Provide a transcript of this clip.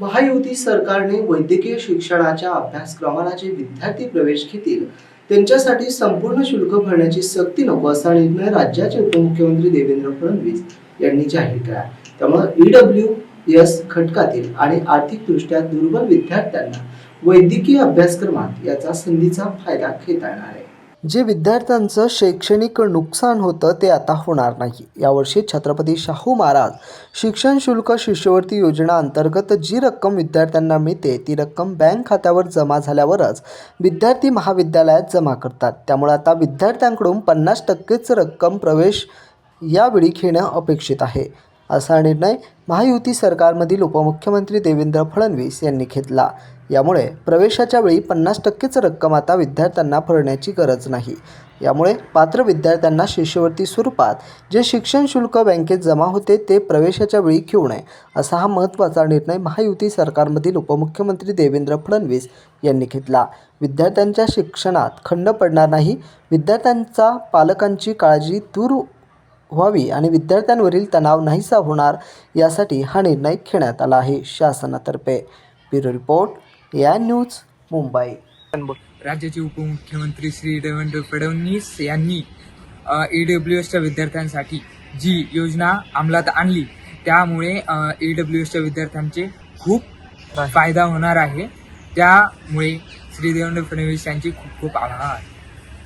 महायुती सरकारने वैद्यकीय शिक्षणाच्या अभ्यासक्रमाला जे विद्यार्थी प्रवेश घेतील त्यांच्यासाठी संपूर्ण शुल्क भरण्याची सक्ती नको असा निर्णय राज्याचे उपमुख्यमंत्री देवेंद्र फडणवीस यांनी जाहीर केला. त्यामुळे ईडब्ल्यू एस घटकातील आणि आर्थिकदृष्ट्या दुर्बल विद्यार्थ्यांना वैद्यकीय अभ्यासक्रमात याचा संधीचा फायदा घेता येणार आहे. जे विद्यार्थ्यांचं शैक्षणिक नुकसान होतं ते आता होणार नाही. यावर्षी छत्रपती शाहू महाराज शिक्षण शुल्क शिष्यवृत्ती योजना अंतर्गत जी रक्कम विद्यार्थ्यांना मिळते ती रक्कम बँक खात्यावर जमा झाल्यावरच विद्यार्थी महाविद्यालयात जमा करतात. त्यामुळे आता विद्यार्थ्यांकडून पन्नास टक्केच रक्कम प्रवेश यावेळी घेणं अपेक्षित आहे. असा निर्णय महायुती सरकारमधील उपमुख्यमंत्री देवेंद्र फडणवीस यांनी घेतला. यामुळे प्रवेशाच्या वेळी पन्नास टक्केच रक्कम आता विद्यार्थ्यांना भरण्याची गरज नाही. यामुळे पात्र विद्यार्थ्यांना शिष्यवृत्ती स्वरूपात जे शिक्षण शुल्क बँकेत जमा होते ते प्रवेशाच्या वेळी घेऊ नये असा हा महत्त्वाचा निर्णय महायुती सरकारमधील उपमुख्यमंत्री देवेंद्र फडणवीस यांनी घेतला. विद्यार्थ्यांच्या शिक्षणात खंड पडणार नाही. विद्यार्थ्यांचा पालकांची काळजी दूर व्हावी आणि विद्यार्थ्यांवरील तणाव नाहीसा होणार यासाठी हा निर्णय घेण्यात आला आहे शासनातर्फे. ब्युरो रिपोर्ट या न्यूज मुंबई. राज्याचे उपमुख्यमंत्री श्री देवेंद्र फडणवीस यांनी ई डब्ल्यू एसच्या विद्यार्थ्यांसाठी जी योजना अंमलात आणली त्यामुळे ई डब्ल्यू एसच्या विद्यार्थ्यांचे खूप फायदा होणार आहे. त्यामुळे श्री देवेंद्र फडणवीस यांचे खूप खूप आभार.